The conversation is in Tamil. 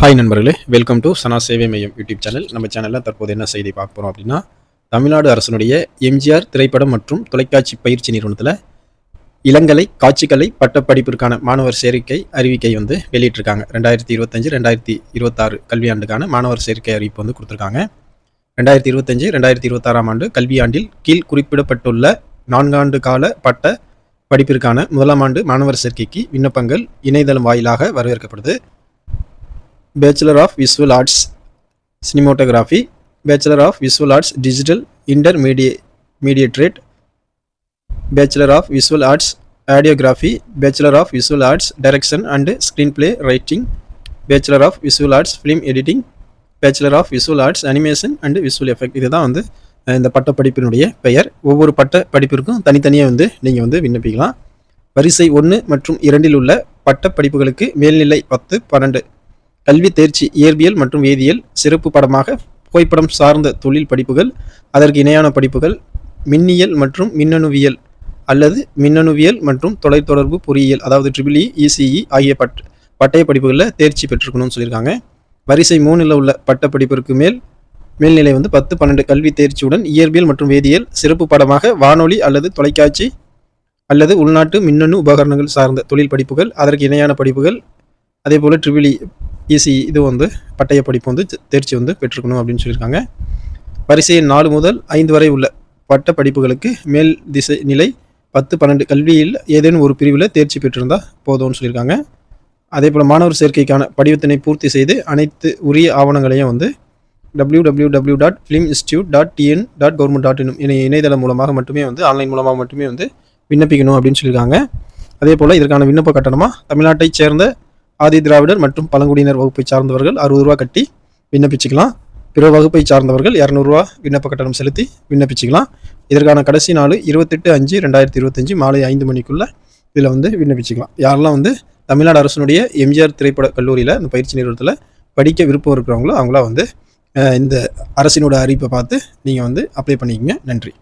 ஹாய் நண்பர்களே வெல்கம் டு சனா சேவை மையம் யூடியூப் சேனல் நம்ம சேனலில் தற்போது என்ன செய்தி பார்க்க போகிறோம் அப்படின்னா தமிழ்நாடு அரசனுடைய எம்ஜிஆர் திரைப்படம் மற்றும் தொலைக்காட்சி பயிற்சி நிறுவனத்தில் இளங்கலை காட்சிக்கலை பட்டப்படிப்பிற்கான மாணவர் சேர்க்கை அறிவிக்கை வந்து வெளியிட்டிருக்காங்க. ரெண்டாயிரத்தி இருபத்தஞ்சு ரெண்டாயிரத்தி இருபத்தாறு கல்வியாண்டுக்கான மாணவர் சேர்க்கை அறிவிப்பு வந்து கொடுத்துருக்காங்க. ரெண்டாயிரத்தி இருபத்தஞ்சு ரெண்டாயிரத்தி இருபத்தாறாம் ஆண்டு கல்வியாண்டில் கீழ் குறிப்பிடப்பட்டுள்ள நான்காண்டு கால பட்ட படிப்பிற்கான முதலாம் ஆண்டு மாணவர் சேர்க்கைக்கு விண்ணப்பங்கள் இணையதளம் வாயிலாக வரவேற்கப்படுது. Bachelor of visual arts cinematography bachelor of visual arts digital intermedia mediate bachelor of visual arts audiography bachelor of visual arts direction and screen play writing bachelor of visual arts film editing bachelor of visual arts animation and visual effect இதுதான் வந்து இந்த பட்ட படிப்பினுடைய பெயர். ஒவ்வொரு பட்ட படிப்பிற்கும் தனித்தனியாக வந்து நீங்கள் வந்து விண்ணப்பிக்கலாம். வரிசை ஒன்று மற்றும் இரண்டில் உள்ள பட்ட படிப்புகளுக்கு மேல்நிலை பத்து பன்னெண்டு கல்வி தேர்ச்சி இயற்பியல் மற்றும் வேதியியல் சிறப்பு படமாக புகைப்படம் சார்ந்த தொழில் படிப்புகள் அதற்கு இணையான படிப்புகள் மின்னியல் மற்றும் மின்னணுவியல் அல்லது மின்னணுவியல் மற்றும் தொலைத்தொடர்பு பொறியியல் அதாவது ட்ரிபிள்இ இசிஇ e, ஆகிய பட் பட்டய படிப்புகளில் தேர்ச்சி பெற்றுக்கணும்னு சொல்லியிருக்காங்க. வரிசை மூணில் உள்ள பட்ட படிப்பிற்கு மேல் மேல்நிலை வந்து பத்து பன்னெண்டு கல்வி தேர்ச்சியுடன் இயற்பியல் மற்றும் வேதியியல் சிறப்பு படமாக வானொலி அல்லது தொலைக்காட்சி அல்லது உள்நாட்டு மின்னணு உபகரணங்கள் சார்ந்த தொழில் படிப்புகள் அதற்கு இணையான படிப்புகள் அதே போல் ட்ரிபிள் இசி இது வந்து பட்டய படிப்பு வந்து தேர்ச்சி வந்து பெற்றுக்கணும் அப்படின்னு சொல்லியிருக்காங்க. வரிசை நாலு முதல் ஐந்து வரை உள்ள பட்ட படிப்புகளுக்கு மேல் திசை நிலை பத்து பன்னெண்டு கல்வியில் ஏதேனும் ஒரு பிரிவில் தேர்ச்சி பெற்றிருந்தால் போதும்னு சொல்லியிருக்காங்க. அதே போல் மாணவர் சேர்க்கைக்கான படிவத்தினை பூர்த்தி செய்து அனைத்து உரிய ஆவணங்களையும் வந்து W W W dot film institute dot TN dot government dot in இணைய இணையதளம் மூலமாக மட்டுமே வந்து ஆன்லைன் மூலமாக மட்டுமே வந்து விண்ணப்பிக்கணும் அப்படின்னு சொல்லியிருக்காங்க. அதே போல் இதற்கான விண்ணப்ப கட்டணமாக தமிழ்நாட்டைச் சேர்ந்த ஆதி திராவிடர் மற்றும் பழங்குடியினர் வகுப்பை சார்ந்தவர்கள் அறுபது ரூபா கட்டி விண்ணப்பிச்சுக்கலாம். பிற வகுப்பை சார்ந்தவர்கள் இரநூறுவா விண்ணப்ப கட்டணம் செலுத்தி விண்ணப்பிச்சுக்கலாம். இதற்கான கடைசி நாள் இருபத்தெட்டு அஞ்சு ரெண்டாயிரத்தி இருபத்தஞ்சு மாலை ஐந்து மணிக்குள்ளே இதில் வந்து விண்ணப்பிச்சுக்கலாம். யாரெல்லாம் வந்து தமிழ்நாடு அரசினுடைய எம்ஜிஆர் திரைப்பட கல்லூரியில் இந்த பயிற்சி நிறுவனத்தில் படிக்க விருப்பம் இருக்கிறவங்களோ அவங்களாம் வந்து இந்த அரசினோட அறிவிப்பை பார்த்து நீங்கள் வந்து அப்ளை பண்ணிக்கங்க. நன்றி.